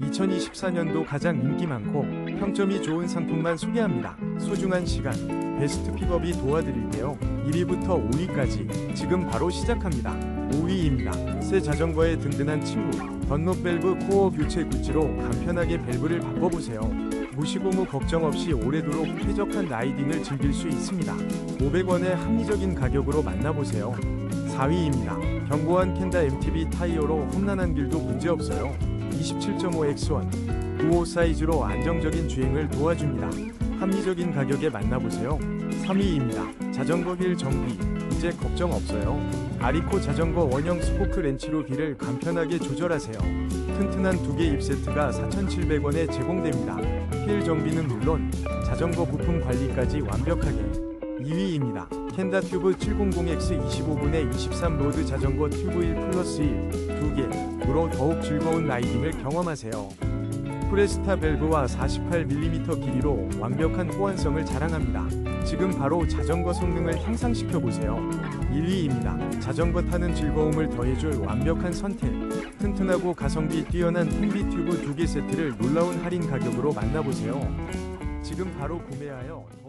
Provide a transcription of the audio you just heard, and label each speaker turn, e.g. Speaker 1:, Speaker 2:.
Speaker 1: 2024년도 가장 인기 많고 평점이 좋은 상품만 소개합니다. 소중한 시간, 베스트 픽업이 도와드릴게요. 1위부터 5위까지 지금 바로 시작합니다. 5위입니다. 새 자전거의 든든한 친구, 던롭 밸브 코어 교체 굿즈로 간편하게 밸브를 바꿔보세요. 무시고무 걱정 없이 오래도록 쾌적한 라이딩을 즐길 수 있습니다. 500원의 합리적인 가격으로 만나보세요. 4위입니다. 견고한 캔다 MTB 타이어로 험난한 길도 문제없어요. 27.5X1 95 사이즈로 안정적인 주행을 도와줍니다. 합리적인 가격에 만나보세요. 3위입니다. 자전거 휠 정비 이제 걱정 없어요. 아리코 자전거 원형 스포크 렌치로 휠을 간편하게 조절하세요. 튼튼한 두개입 세트가 4,700원에 제공됩니다. 휠 정비는 물론 자전거 부품 관리까지 완벽하게 2위입니다. 켄다 튜브 700X 25분의 23 로드 자전거 튜브 1 플러스 1 2개로 더욱 즐거운 라이딩을 경험하세요. 프레스타 밸브와 48mm 길이로 완벽한 호환성을 자랑합니다. 지금 바로 자전거 성능을 향상시켜 보세요. 1위입니다. 자전거 타는 즐거움을 더해줄 완벽한 선택. 튼튼하고 가성비 뛰어난 텐비 튜브 2개 세트를 놀라운 할인 가격으로 만나보세요. 지금 바로 구매하여 더